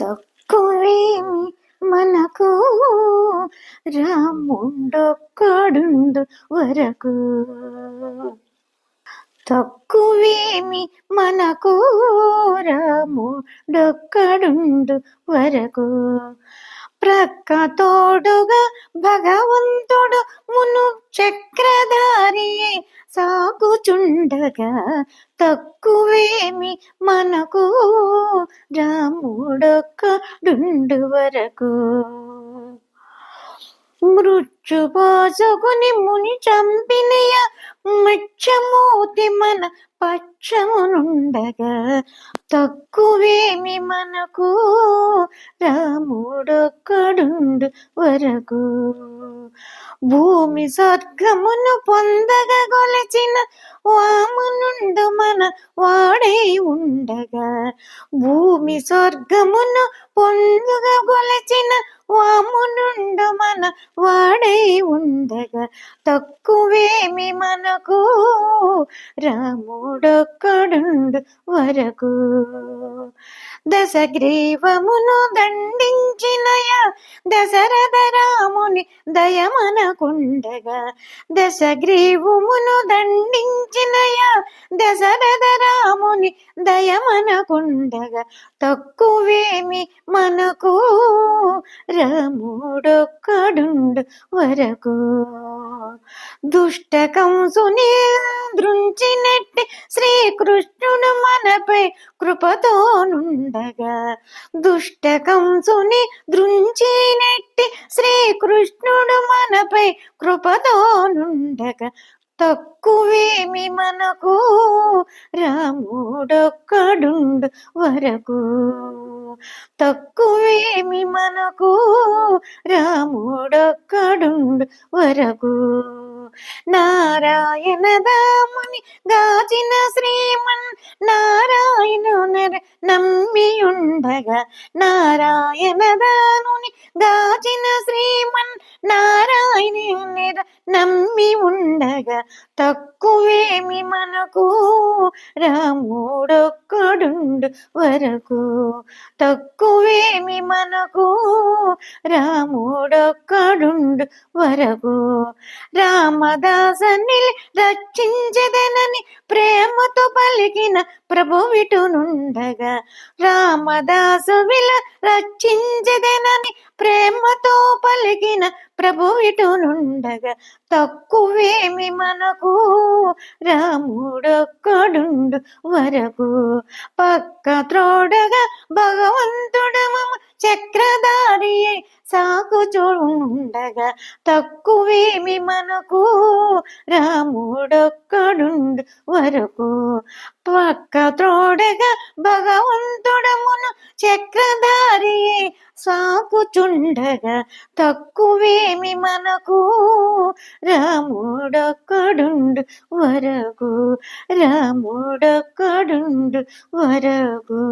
తక్కువేమి మనకు? రాముండొక్కడుండు వరకు. తక్కువేమి మనకు? రాముడొక్కడుండు వరకు. ప్రక్క తోడుగా భగవంతుడు మును చక్రధారి సాగుచుండగా తక్కువేమి మనకు. రాముడొక్కడుండు వరకు. మృత్యు పోసుకుని ముని చంపినయ మచ్చమూతి మన పక్షమునుండగా తక్కువేమి మనకు. రాముడొక్కడుండు వరకు. భూమి స్వర్గమును పొందగా గొలచిన వామునుండు మన వాడై ఉండగా. భూమి స్వర్గమును పొందుగా గొలచిన వామునుండు మన వాడై ఉండగా తక్కువేమి మనకు. రాముడొక్కడుండు వరకు దశగ్రీవమును దండించినయ దశరథ రాముని దయమనకుండగా దశగ్రీవమును దండించినయ దశరథ రాముని దయమనకుండగా తక్కువేమి మనకు రముడొక్కడుండు వరకు. దుష్ట కంసుని దృంచినట్టి శ్రీకృష్ణుడు మనపై కృపతోనుండగా. దుష్ట కంసుని దృంచినట్టి శ్రీకృష్ణుడు మనపై కృపతోనుండగా. తక్కువేమి మనకు రాముడొక్కడుండు వరకు. తక్కువేమి మనకు రాముడొక్కడుండు వరకు నారాయణ దాముని గాచిన శ్రీమన్ నారాయణ నమ్మి ఉండగా నారాయణ దాముని గాచిన శ్రీమన్ నారాయణ నమ్మి ఉండగా తక్కువేమి మనకు? రాముడొక్కడుండు వరకు. తక్కువేమి మనకు? రాముడొక్కడుండు వరకు. రామదాసని రక్షించదనని ప్రేమతో పలికిన ప్రభువిటునుండగా. రామదాసు విల రక్షించదనని ప్రేమతో పలికిన ప్రభువిటునుండగా తక్కువేమి మనకు రాముడొక్కడుండు వరకు పక్క త్రోడగా భగవంతుడు మమ చక్రధారి సాగుచుండగా తక్కువేమి మనకు రాముడొక్కడుండు వరకు పక్క త్రోడగా భగవంతుడమును చక్రధారి సాగుచుండగా తక్కువేమి మనకు రాముడొక్కడుండు వరకు రాముడొక్కడుండు వరకు